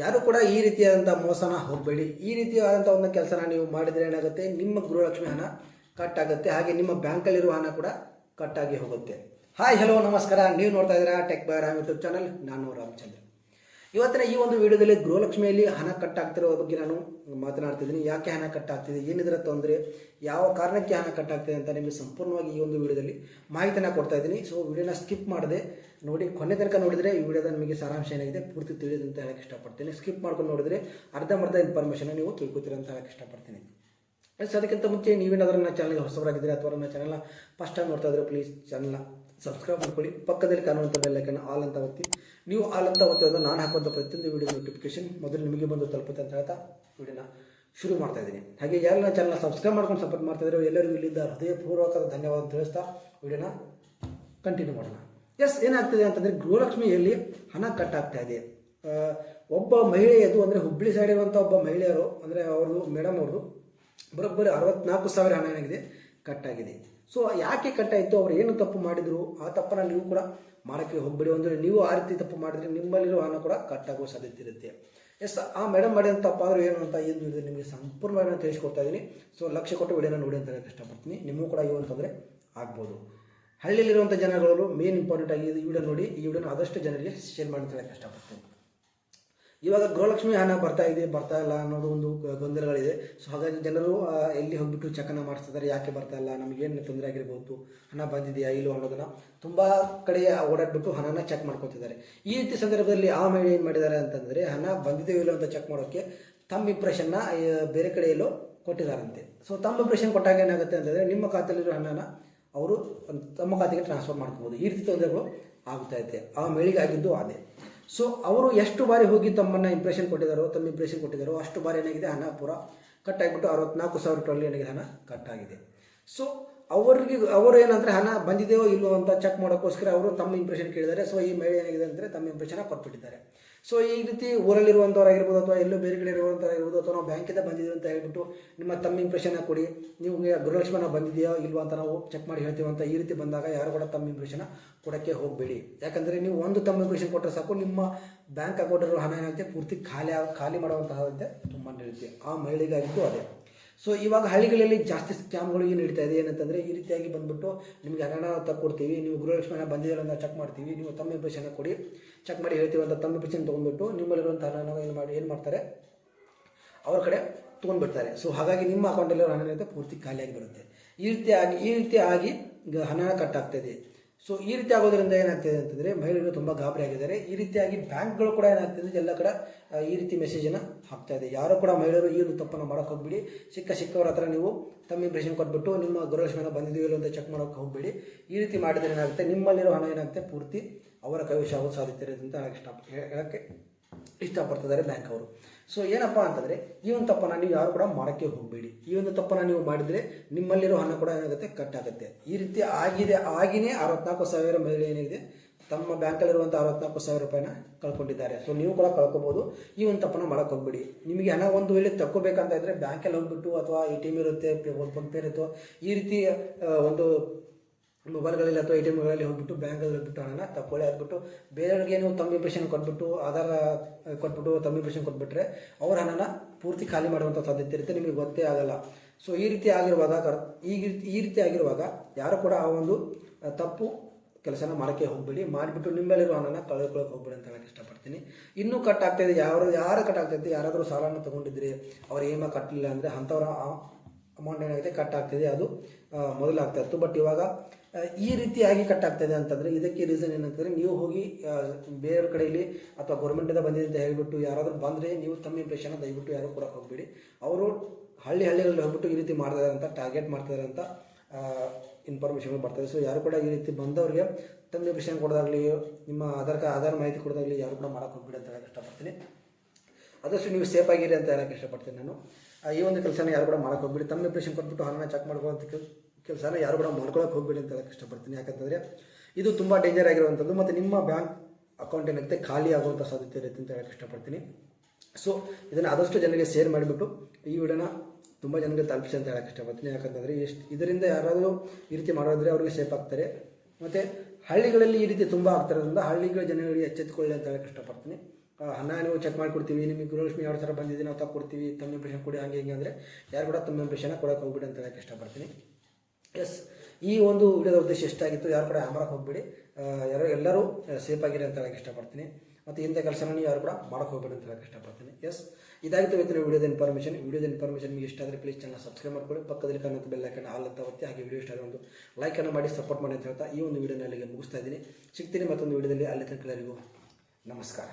ಯಾರು ಕೂಡ ಈ ರೀತಿಯಾದಂಥ ಮೋಸನ ಹೋಗಬೇಡಿ. ಈ ರೀತಿಯಾದಂಥ ಒಂದು ಕೆಲಸನ ನೀವು ಮಾಡಿದರೆ ಏನಾಗುತ್ತೆ? ನಿಮ್ಮ ಗೃಹಲಕ್ಷ್ಮಿ ಹಣ ಕಟ್ ಆಗುತ್ತೆ ಹಾಗೆ ನಿಮ್ಮ ಬ್ಯಾಂಕಲ್ಲಿರುವ ಹಣ ಕೂಡ ಕಟ್ಟಾಗಿ ಹೋಗುತ್ತೆ. ಹಾಯ್ ಹಲೋ ನಮಸ್ಕಾರ. ನೀವು ನೋಡ್ತಾ ಇದ್ದೀರಾ Tech by Ram YouTube channel ನಾನು ರಾಮಚಂದ್ರ. ಇವತ್ತಿನ ಈ ಒಂದು ವಿಡಿಯೋದಲ್ಲಿ ಗೃಹಲಕ್ಷ್ಮಿಯಲ್ಲಿ ಹಣ ಕಟ್ ಆಗ್ತಿರೋ ಬಗ್ಗೆ ನಾನು ಮಾತನಾಡ್ತಿದ್ದೀನಿ. ಯಾಕೆ ಹಣ ಕಟ್ ಆಗ್ತಿದೆ ಏನಿದರ ತೊಂದರೆ? ಯಾವ ಕಾರಣಕ್ಕೆ ಹಣ ಕಟ್ ಆಗ್ತಿದೆ ಅಂತ ನಿಮಗೆ ಸಂಪೂರ್ಣವಾಗಿ ಈ ಒಂದು ವಿಡಿಯೋದಲ್ಲಿ ಮಾಹಿತಿನ ಕೊಡ್ತಾ ಇದ್ದೀನಿ. ಸೊ ವಿಡಿಯೋನ ಸ್ಕಿಪ್ ಮಾಡದೆ ನೋಡಿ, ಕೊನೆ ತನಕ ನೋಡಿದರೆ ಈ ವಿಡಿಯೋದ ನಿಮಗೆ ಸಾರಾಂಶ ಏನಾಗಿದೆ ಪೂರ್ತಿ ತಿಳಿಯೋದು ಅಂತ ಹೇಳಕ್ಕೆ ಇಷ್ಟಪಡ್ತೀನಿ. ಸ್ಕಿಪ್ ಮಾಡ್ಕೊಂಡು ನೋಡಿದರೆ ಅರ್ಧಂಬರ್ಧ ಇನ್ಫಾರ್ಮೇಷನ್ ನೀವು ತಿಳ್ಕೊತೀರ ಅಂತ ಹೇಳಕ್ಕೆ ಇಷ್ಟಪಡ್ತೀನಿ. ಸೊ ಅದಕ್ಕಿಂತ ಮುಂಚೆ ನೀವೇನಾದರೂ ನನ್ನ ಚಾನಲ್ಗೆ ಹೊಸಬರಾಗಿದ್ದರೆ ಅಥವಾ ನನ್ನ ಚಾನಲ್ನ ಫಸ್ಟ್ ಟೈಮ್ ನೋಡ್ತಾ ಇದ್ರೆ ಪ್ಲೀಸ್ ಚಾನಲ್ನ ಸಬ್ಸ್ಕ್ರೈಬ್ ಮಾಡ್ಕೊಳ್ಳಿ. ಪಕ್ಕದಲ್ಲಿ ಕಾಣುವಂಥ ಬೆಲ್ಲೈಕನ್ ಆಲ್ ಅಂತ ಒತ್ತಿ. ನೀವು ಆಲ್ ಅಂತ ಒತ್ತೋದು ನಾನು ಹಾಕುವಂಥ ಪ್ರತಿಯೊಂದು ವಿಡಿಯೋ ನೋಟಿಫಿಕೇಶನ್ ಮೊದಲು ನಿಮಗೆ ಬಂದು ತಲುಪುತ್ತೆ ಅಂತ ಹೇಳ್ತಾ ವಿಡಿಯೋನ ಶುರು ಮಾಡ್ತಾ ಇದ್ದೀನಿ. ಹಾಗೆ ಯಾರು ನನ್ನ ಚಾನಲ್ನ ಸಬ್ಸ್ಕ್ರೈಬ್ ಮಾಡ್ಕೊಂಡು ಸಪೋರ್ಟ್ ಮಾಡ್ತಾ ಇದ್ದಾರೆ ಎಲ್ಲರಿಗೂ ಇಲ್ಲಿಂದ ಹೃದಯಪೂರ್ವಕ ಧನ್ಯವಾದ ತಿಳಿಸ್ತಾ ವಿಡಿಯೋನ ಕಂಟಿನ್ಯೂ ಮಾಡೋಣ. ಎಸ್ ಏನಾಗ್ತಿದೆ ಅಂತಂದರೆ ಗೃಹಲಕ್ಷ್ಮಿಯಲ್ಲಿ ಹಣ ಕಟ್ ಆಗ್ತಾ ಇದೆ ಒಬ್ಬ ಮಹಿಳೆಯದು ಅಂದರೆ ಹುಬ್ಬಳ್ಳಿ ಸೈಡ್ ಇರುವಂಥ ಒಬ್ಬ ಮಹಿಳೆಯರು ಅಂದರೆ ಅವರು ಮೇಡಮ್ ಅವರು ಬರೋಬ್ಬರಿ ಅರವತ್ನಾಲ್ಕು ಸಾವಿರ ಹಣ ಏನಾಗಿದೆ? ಕಟ್ಟಾಗಿದೆ. ಸೊ ಯಾಕೆ ಕಟ್ ಆಯಿತು ಅವ್ರು ಏನು ತಪ್ಪು ಮಾಡಿದ್ರು? ಆ ತಪ್ಪನ್ನು ನೀವು ಕೂಡ ಮಾಡೋಕ್ಕೆ ಹೋಗ್ಬಿಡಿ ಅಂದರೆ ನೀವು ಆ ರೀತಿ ತಪ್ಪು ಮಾಡಿದ್ರೆ ನಿಮ್ಮಲ್ಲಿರೋ ಹಣ ಕೂಡ ಕಟ್ಟಾಗುವ ಸಾಧ್ಯತೆ ಇರುತ್ತೆ. ಎಸ್ ಆ ಮೇಡಮ್ ಮಾಡಿದ ತಪ್ಪಾದರೂ ಏನು ಅಂತ ಏನು ನಿಮಗೆ ಸಂಪೂರ್ಣವಾಗಿ ನಾನು ತಿಳಿಸ್ಕೊಡ್ತಾ ಇದ್ದೀನಿ. ಸೊ ಲಕ್ಷ ಕೊಟ್ಟು ವಿಡಿಯೋನ ನೋಡಿ ಅಂತ ಹೇಳಕ್ಕೆ ಇಷ್ಟಪಡ್ತೀನಿ ನಿಮಗೂ ಕೂಡ ಇವು ಅಂತಂದರೆ ಆಗ್ಬೋದು. ಹಳ್ಳಿಯಲ್ಲಿರುವಂಥ ಜನಗಳು ಮೇನ್ ಇಂಪಾರ್ಟೆಂಟ್ ಆಗಿ ಈ ವಿಡಿಯೋ ನೋಡಿ, ಈ ವಿಡಿಯೋನ ಆದಷ್ಟು ಜನರಿಗೆ ಶೇರ್ ಮಾಡಿ ಅಂತ ಹೇಳಕ್ಕೆ ಇಷ್ಟಪಡ್ತೀನಿ ಇವಾಗ ಗೃಹಲಕ್ಷ್ಮಿ ಹಣ ಬರ್ತಾ ಇದೆ, ಬರ್ತಾ ಇಲ್ಲ ಅನ್ನೋದು ಒಂದು ಗೊಂದಲಗಳಿದೆ ಸೊ ಹಾಗಾಗಿ ಜನರು ಎಲ್ಲಿ ಹೋಗ್ಬಿಟ್ಟು ಚೆಕನ್ನು ಮಾಡಿಸ್ತಿದ್ದಾರೆ, ಯಾಕೆ ಬರ್ತಾ ಇಲ್ಲ, ನಮಗೇನು ತೊಂದರೆ ಆಗಿರ್ಬೋದು, ಹಣ ಬಂದಿದೆಯಾ ಇಲ್ಲೋ ಅನ್ನೋದನ್ನು ತುಂಬ ಕಡೆ ಓಡಾಡ್ಬಿಟ್ಟು ಹಣನ ಚೆಕ್ ಮಾಡ್ಕೊತಿದ್ದಾರೆ. ಈ ರೀತಿ ಸಂದರ್ಭದಲ್ಲಿ ಆ ಮಹಿಳೆ ಏನು ಮಾಡಿದ್ದಾರೆ ಅಂತಂದರೆ, ಹಣ ಬಂದಿದೆಯೋ ಇಲ್ಲೋ ಅಂತ ಚೆಕ್ ಮಾಡೋಕ್ಕೆ ತಮ್ಮ ಇಂಪ್ರೆಷನ್ನ ಬೇರೆ ಕಡೆ ಎಲ್ಲೋ ಕೊಟ್ಟಿದ್ದಾರಂತೆ. ಸೊ ತಮ್ಮ ಇಂಪ್ರೆಷನ್ ಕೊಟ್ಟಾಗ ಏನಾಗುತ್ತೆ ಅಂತಂದರೆ, ನಿಮ್ಮ ಖಾತೆಯಲ್ಲಿರೋ ಹಣನ ಅವರು ತಮ್ಮ ಖಾತೆಗೆ ಟ್ರಾನ್ಸ್ಫರ್ ಮಾಡ್ಕೋಬೋದು. ಈ ರೀತಿ ತೊಂದರೆಗಳು ಆಗ್ತಾ ಇದೆ. ಆ ಮಹಿಳೆಗೆ ಆಗಿದ್ದು ಅದೇ ಸೊ ಅವರು ಎಷ್ಟು ಬಾರಿ ಹೋಗಿ ತಮ್ಮನ್ನು ಇಂಪ್ರೆಷನ್ ಕೊಟ್ಟಿದ್ದಾರೋ, ತಮ್ಮ ಇಂಪ್ರೆಷನ್ ಕೊಟ್ಟಿದ್ದಾರೋ, ಅಷ್ಟು ಬಾರಿ ಏನಾಗಿದೆ? ಹಣ ಪೂರ ಕಟ್ ಆಗಿಬಿಟ್ಟು ಅರವತ್ನಾಲ್ಕು ಸಾವಿರ ರೂಪಾಯಿ ಏನಾಗಿದೆ? ಹಣ ಕಟ್ ಆಗಿದೆ. ಸೊ ಅವರಿಗೆ, ಅವರು ಏನಂದರೆ ಹಣ ಬಂದಿದೆಯೋ ಇಲ್ಲವೋ ಅಂತ ಚೆಕ್ ಮಾಡೋಕ್ಕೋಸ್ಕರ ಅವರು ತಮ್ಮ ಇಂಪ್ರೆಷನ್ ಕೇಳಿದ್ದಾರೆ. ಸೊ ಈ ಮಹಿಳೆ ಏನಾಗಿದೆ ಅಂದರೆ ತಮ್ಮ ಇಂಪ್ರೆಷನ್ ಕೊಟ್ಬಿಟ್ಟಿದ್ದಾರೆ. ಸೊ ಈ ರೀತಿ ಊರಲ್ಲಿರುವಂಥವ್ರಾಗಿರ್ಬೋದು ಅಥವಾ ಎಲ್ಲೋ ಬೇರೆ ಕಡೆ ಇರುವಂಥವ್ರಾಗಿರ್ಬೋದು ಅಥವಾ ನಾವು ಬ್ಯಾಂಕಿಂದ ಬಂದಿದ್ದೀವಿ ಅಂತ ಹೇಳ್ಬಿಟ್ಟು ನಿಮ್ಮ ತಮ್ಮ ಇಂಪ್ರೆಷನ್ನ ಕೊಡಿ. ನೀವು ಗೃಹಲಕ್ಷ್ಮಣ ಬಂದಿದೆಯೋ ಇಲ್ವೋ ಅಂತ ನಾವು ಚೆಕ್ ಮಾಡಿ ಹೇಳ್ತೀವಿ ಅಂತ ಈ ರೀತಿ ಬಂದಾಗ ಯಾರು ಕೂಡ ತಮ್ಮ ಇಂಪ್ರೆಷನ್ ಕೊಡೋಕ್ಕೆ ಹೋಗಬೇಡಿ. ಯಾಕಂದರೆ ನೀವು ಒಂದು ತಮ್ಮ ಇಂಪ್ರೆಷನ್ ಕೊಟ್ಟರೆ ಸಾಕು, ನಿಮ್ಮ ಬ್ಯಾಂಕ್ ಅಕೌಂಟಲ್ಲಿ ಹಣ ಏನಾಗುತ್ತೆ ಪೂರ್ತಿ ಖಾಲಿ ಖಾಲಿ ಮಾಡುವಂತಹ ತುಂಬ ಇರುತ್ತೆ ಆ ಮಹಿಳೆಗಾಗಿದ್ದು ಅದೇ. ಸೊ ಇವಾಗ ಹಳ್ಳಿಗಳಲ್ಲಿ ಜಾಸ್ತಿ ಸ್ಕ್ಯಾಮ್ಗಳು ಏನು ನಡೀತಾ ಇದೆ ಏನಂತಂದರೆ, ಈ ರೀತಿಯಾಗಿ ಬಂದುಬಿಟ್ಟು ನಿಮಗೆ ಹಣ ತಕ್ಕೊಡ್ತೀವಿ ನೀವು ಗೃಹಲಕ್ಷ್ಮಿ ಹಣ ಅಂತ ಚೆಕ್ ಮಾಡ್ತೀವಿ, ನೀವು ತಮ್ಮ ಇಂಪ್ರೆಷನ್ ಕೊಡಿ ಚೆಕ್ ಮಾಡಿ ಹೇಳ್ತೀವಿ ಅಂತ ತಮ್ಮ ಇಂಪ್ರೆಷನ್ ತೊಗೊಂಡ್ಬಿಟ್ಟು ನಿಮ್ಮಲ್ಲಿರುವಂಥ ಹಣನ ಏನು ಮಾಡಿ, ಏನು ಮಾಡ್ತಾರೆ? ಅವ್ರ ಕಡೆ ತೊಗೊಂಡ್ಬಿಡ್ತಾರೆ. ಸೊ ಹಾಗಾಗಿ ನಿಮ್ಮ ಅಕೌಂಟಲ್ಲಿ ಹಣ ಏನಿದೆ ಪೂರ್ತಿ ಖಾಲಿಯಾಗಿ ಬರುತ್ತೆ. ಈ ರೀತಿಯಾಗಿ ಈ ರೀತಿಯಾಗಿ ಹಣ ಕಟ್ ಆಗ್ತಾಯಿದೆ ಸೊ ಈ ರೀತಿ ಆಗೋದ್ರಿಂದ ಏನಾಗ್ತಿದೆ ಅಂತಂದರೆ ಮಹಿಳೆಯರು ತುಂಬ ಗಾಬರಿ ಆಗಿದ್ದಾರೆ. ಈ ರೀತಿಯಾಗಿ ಬ್ಯಾಂಕ್ಗಳು ಕೂಡ ಏನಾಗ್ತಿದೆ, ಎಲ್ಲ ಕಡೆ ಈ ರೀತಿ ಮೆಸೇಜನ್ನು ಹಾಕ್ತಾ ಇದೆ. ಯಾರು ಕೂಡ ಮಹಿಳೆಯರು ಈ ಒಂದು ತಪ್ಪನ್ನು ಮಾಡೋಕೆ ಹೋಗ್ಬಿಡಿ. ಸಿಕ್ಕ ಸಿಕ್ಕವ್ರ ಹತ್ರ ನೀವು ತಮ್ಮ ಇಂಪ್ರೆಷನ್ ಕೊಟ್ಬಿಟ್ಟು ನಿಮ್ಮ ಗೃಹಲಕ್ಷ್ಮಿಯನ್ನು ಬಂದಿದ್ದೀವಿ ಇಲ್ಲೋ ಅಂತ ಚೆಕ್ ಮಾಡೋಕೆ ಹೋಗಬೇಡಿ. ಈ ರೀತಿ ಮಾಡಿದರೆ ಏನಾಗುತ್ತೆ? ನಿಮ್ಮಲ್ಲಿರೋ ಹಣ ಏನಾಗುತ್ತೆ? ಪೂರ್ತಿ ಅವರ ಕೈವಶ ಆಗೋದು ಸಾಧ್ಯತೆ ಇರೋದಂತ ಇಷ್ಟ ಹೇಳಕ್ಕೆ ಇಷ್ಟಪಡ್ತಿದ್ದಾರೆ ಬ್ಯಾಂಕ್ ಅವರು. ಸೊ ಏನಪ್ಪ ಅಂತಂದರೆ, ಈ ಒಂದು ತಪ್ಪನ್ನು ನೀವು ಯಾರು ಕೂಡ ಮಾಡೋಕ್ಕೆ ಹೋಗಬೇಡಿ. ಈ ಒಂದು ತಪ್ಪನ್ನು ನೀವು ಮಾಡಿದರೆ ನಿಮ್ಮಲ್ಲಿರೋ ಹಣ ಕೂಡ ಏನಾಗುತ್ತೆ? ಕಟ್ ಆಗುತ್ತೆ ಈ ರೀತಿ ಆಗಿದೆ, ಆಗಿನೇ ಅರವತ್ನಾಲ್ಕು ಸಾವಿರ ಮಹಿಳೆ ಏನಿದೆ, ತಮ್ಮ ಬ್ಯಾಂಕಲ್ಲಿರುವಂಥ ಅರವತ್ನಾಲ್ಕು ಸಾವಿರ ರೂಪಾಯಿನ ಕಳ್ಕೊಂಡಿದ್ದಾರೆ. ಸೊ ನೀವು ಕೂಡ ಕಳ್ಕೊಬೋದು. ಈ ಒಂದು ತಪ್ಪನ್ನು ಮಾಡೋಕ್ಕೆ ಹೋಗ್ಬೇಡಿ. ನಿಮಗೆ ಹಣ ಒಂದು ವೇಳೆ ತಕ್ಕೋಬೇಕಂತ ಇದ್ದರೆ ಬ್ಯಾಂಕಲ್ಲಿ ಹೋಗ್ಬಿಟ್ಟು ಅಥವಾ ಎ ಟಿ ಎಂ ಇರುತ್ತೆ ಫೋನ್ಪೇ ಇರುತ್ತೋ, ಈ ರೀತಿ ಒಂದು ಮೊಬೈಲ್ಗಳಲ್ಲಿ ಅಥವಾ ಎ ಟಿ ಎಮ್ಗಳಲ್ಲಿ ಹೋಗ್ಬಿಟ್ಟು ಬ್ಯಾಂಕಲ್ಲಿ ಹೋಗ್ಬಿಟ್ಟು ಹಣನ ತಗೊಳ್ಳಿ ಆಗ್ಬಿಟ್ಟು ಬೇರೆಯವ್ರಿಗೆ ನೀವು ತಮ್ಮ ಇಂಪ್ರೆಷನ್ ಕೊಟ್ಬಿಟ್ಟು, ಆಧಾರ ಕೊಟ್ಬಿಟ್ಟು ತಮ್ಮ ಇಂಪ್ರೆಷನ್ ಕೊಟ್ಬಿಟ್ರೆ ಅವ್ರ ಹಣನ ಪೂರ್ತಿ ಖಾಲಿ ಮಾಡುವಂಥ ಸಾಧ್ಯತೆ ಇರುತ್ತೆ, ನಿಮಗೆ ಗೊತ್ತೇ ಆಗಲ್ಲ. ಸೊ ಈ ರೀತಿ ಆಗಿರುವಾಗ ಕರ್- ಈ ರೀತಿ ಈ ರೀತಿ ಆಗಿರುವಾಗ ಯಾರು ಕೂಡ ಆ ಒಂದು ತಪ್ಪು ಕೆಲಸನ ಮಾಡೋಕ್ಕೆ ಹೋಗಬೇಡಿ, ಮಾಡಿಬಿಟ್ಟು ನಿಮ್ಮಲ್ಲಿರೋ ಹಣನ ಕಳ್ಕೊಳ್ಳೋಕೆ ಹೋಗ್ಬೇಡಿ ಅಂತ ಹೇಳಕ್ಕೆ ಇಷ್ಟಪಡ್ತೀನಿ. ಇನ್ನೂ ಕಟ್ ಆಗ್ತಾಯಿದೆ ಯಾರು ಯಾರು ಕಟ್ ಆಗ್ತೈತೆ ಯಾರಾದರೂ ಸಾಲನ ತೊಗೊಂಡಿದ್ರೆ ಅವ್ರು ಏಮ ಕಟ್ಟಲಿಲ್ಲ ಅಂದರೆ ಅಂಥವ್ರ ಅಮೌಂಟ್ ಏನಾಗಿದೆ ಕಟ್ ಆಗ್ತಿದೆ ಅದು ಮೊದಲಾಗ್ತಾಯಿತ್ತು ಬಟ್ ಇವಾಗ ಈ ರೀತಿಯಾಗಿ ಕಟ್ ಆಗ್ತಾಯಿದೆ ಅಂತಂದರೆ ಇದಕ್ಕೆ ರೀಸನ್ ಏನಂತಂದರೆ ನೀವು ಹೋಗಿ ಬೇರೆಯವ್ರ ಕಡೆಯಲ್ಲಿ ಅಥವಾ ಗೌರ್ಮೆಂಟಿಂದ ಬಂದಿದೆ ಅಂತ ಹೇಳಿಬಿಟ್ಟು ಯಾರಾದರೂ ಬಂದರೆ ನೀವು ತಮ್ಮ ಇಂಪ್ರೆಷನ್ ದಯವಿಟ್ಟು ಯಾರು ಕೊಡೋಕೆ ಹೋಗ್ಬೇಡಿ. ಅವರು ಹಳ್ಳಿ ಹಳ್ಳಿಗಳಲ್ಲಿ ಹೋಗ್ಬಿಟ್ಟು ಈ ರೀತಿ ಮಾಡ್ತಿದ್ದಾರೆ ಅಂತ ಟಾರ್ಗೆಟ್ ಮಾಡ್ತಿದ್ದಾರೆ ಅಂತ ಇನ್ಫಾರ್ಮೇಷನ್ಗಳು ಬರ್ತದೆ ಸೊ ಯಾರು ಕೂಡ ಈ ರೀತಿ ಬಂದವರಿಗೆ ತಮ್ಮ ಇಂಪ್ರೆಷನ್ ಕೊಡೋದಾಗಲಿ, ನಿಮ್ಮ ಆಧಾರ್ ಕಾರ್ಡ್, ಆಧಾರ್ ಮಾಹಿತಿ ಕೊಡೋದಾಗಲಿ ಯಾರು ಕೂಡ ಮಾಡೋಕೆ ಹೋಗ್ಬೇಡಿ ಅಂತ ಹೇಳಕ್ಕೆ ಇಷ್ಟಪಡ್ತೀನಿ. ಆದಷ್ಟು ನೀವು ಸೇಫ್ ಆಗಿರಿ ಅಂತ ಹೇಳಕ್ಕೆ ಇಷ್ಟಪಡ್ತೀನಿ ನಾನು. ಈ ಒಂದು ಕೆಲಸನ ಯಾರು ಕೂಡ ಮಾಡೋಕೆ ಹೋಗ್ಬಿಡಿ. ತಮ್ಮ ಇಂಪ್ರೆಷನ್ ಕೊಟ್ಬಿಟ್ಟು ಹಣನ ಚೆಕ್ ಮಾಡ್ಕೊಳ್ಳೋಂಥ ಕೆಲಸನ ಯಾರು ಕೂಡ ಮಾಡ್ಕೊಳಕ್ಕೆ ಹೋಗ್ಬೇಡಿ ಅಂತ ಹೇಳಕ್ಕೆ ಇಷ್ಟಪಡ್ತೀನಿ. ಯಾಕಂತಂದರೆ ಇದು ತುಂಬ ಡೇಂಜರ್ ಆಗಿರುವಂಥದ್ದು ಮತ್ತು ನಿಮ್ಮ ಬ್ಯಾಂಕ್ ಅಕೌಂಟ್ ಏನಾಗುತ್ತೆ ಖಾಲಿ ಆಗುವಂಥ ಸಾಧ್ಯತೆ ಇರುತ್ತೆ ಅಂತ ಹೇಳಕ್ಕೆ ಇಷ್ಟಪಡ್ತೀನಿ. ಸೊ ಇದನ್ನು ಆದಷ್ಟು ಜನರಿಗೆ ಶೇರ್ ಮಾಡಿಬಿಟ್ಟು ಈ ವಿಡಿಯೋನ ತುಂಬ ಜನರಿಗೆ ತಲುಪಿಸಿ ಅಂತ ಹೇಳಕ್ಕೆ ಇಷ್ಟಪಡ್ತೀನಿ. ಯಾಕಂತಂದರೆ ಎಷ್ಟು ಇದರಿಂದ ಯಾರಾದರೂ ಈ ರೀತಿ ಮಾಡೋದ್ರೆ ಅವ್ರಿಗೆ ಸೇಫ್ ಆಗ್ತಾರೆ. ಮತ್ತು ಹಳ್ಳಿಗಳಲ್ಲಿ ಈ ರೀತಿ ತುಂಬ ಆಗ್ತಿರೋದ್ರಿಂದ ಹಳ್ಳಿಗಳ ಜನಗಳಿಗೆ ಎಚ್ಚೆತ್ತುಕೊಳ್ಳಿ ಅಂತ ಹೇಳಕ್ಕೆ ಇಷ್ಟಪಡ್ತೀನಿ. ಹಣ ನೀವು ಚೆಕ್ ಮಾಡಿಕೊಡ್ತೀವಿ. ನಿಮಗೆ ಗೃಹಲಕ್ಷ್ಮಿ ಯಾವ ಥರ ಬಂದಿದೆ, ನಾವು ತಗೊಡ್ತೀವಿ ತಮ್ಮ ಇಂಪ್ರೆಷನ್ ಕೊಡಿ, ಹಾಗೆ, ಹಿಂಗೆ, ಅಂದರೆ ಯಾರು ಕೂಡ ತಮ್ಮ ಇಂಪ್ರೆಷನ್ನ ಕೊಡೋಕೆ ಹೋಗ್ಬಿಡಿ ಅಂತ ಹೇಳಕ್ಕೆ ಇಷ್ಟಪಡ್ತೀನಿ. ಎಸ್ ಈ ಒಂದು ವಿಡಿಯೋದ ಉದ್ದೇಶ ಎಷ್ಟಾಗಿತ್ತು, ಯಾರು ಕೂಡ ಹ್ಯಾಮರಕ್ಕೆ ಹೋಗ್ಬೇಡಿ. ಯಾರು ಎಲ್ಲರೂ ಸೇಫ್ ಆಗಿರಿ ಅಂತ ಹೇಳಕ್ಕೆ ಇಷ್ಟಪಡ್ತೀನಿ. ಮತ್ತು ಇಂಥ ಕೆಲಸನ ನೀವು ಯಾರು ಕೂಡ ಮಾಡೋಕೆ ಹೋಗ್ಬೇಡಿ ಅಂತ ಹೇಳಕ್ಕೆ ಇಷ್ಟಪಡ್ತೀನಿ. ಎಸ್ ಇದಾಗಿತ್ತು ಇವತ್ತಿನ ವಿಡಿಯೋದ ಇನ್ಫಾರ್ಮೇಷನ್ ವಿಡಿಯೋದ ಇನ್ಫಾರ್ಮೇಷನ್ ನಿಮಗೆ ಇಷ್ಟ ಆದರೆ ಪ್ಲೀಸ್ ಚಾನಲ್ ಸಬ್ಸ್ಕ್ರೈಬ್ ಮಾಡ್ಕೊಳ್ಳಿ. ಪಕ್ಕದಲ್ಲಿ ಕಾಣುತ್ತೆ ಬೆಲ್ ಐಕನ್ ಆಲ್ ಅಂತ ಒತ್ತಿ, ಹಾಗೆ ವಿಡಿಯೋ ಇಷ್ಟ ಆದರೆ ಒಂದು ಲೈಕನ್ನು ಮಾಡಿ ಸಪೋರ್ಟ್ ಮಾಡಿ ಅಂತ ಹೇಳ್ತಾ ಈ ಒಂದು ವಿಡಿಯೋನ ಅಲ್ಲಿಗೆ ಮುಗಿಸ್ತಾ ಇದ್ದೀನಿ. ಸಿಗ್ತೀನಿ ಮತ್ತೊಂದು ವಿಡಿಯೋದಲ್ಲಿ. ಅಲ್ಲಿ ತನಕ ನಮಸ್ಕಾರ.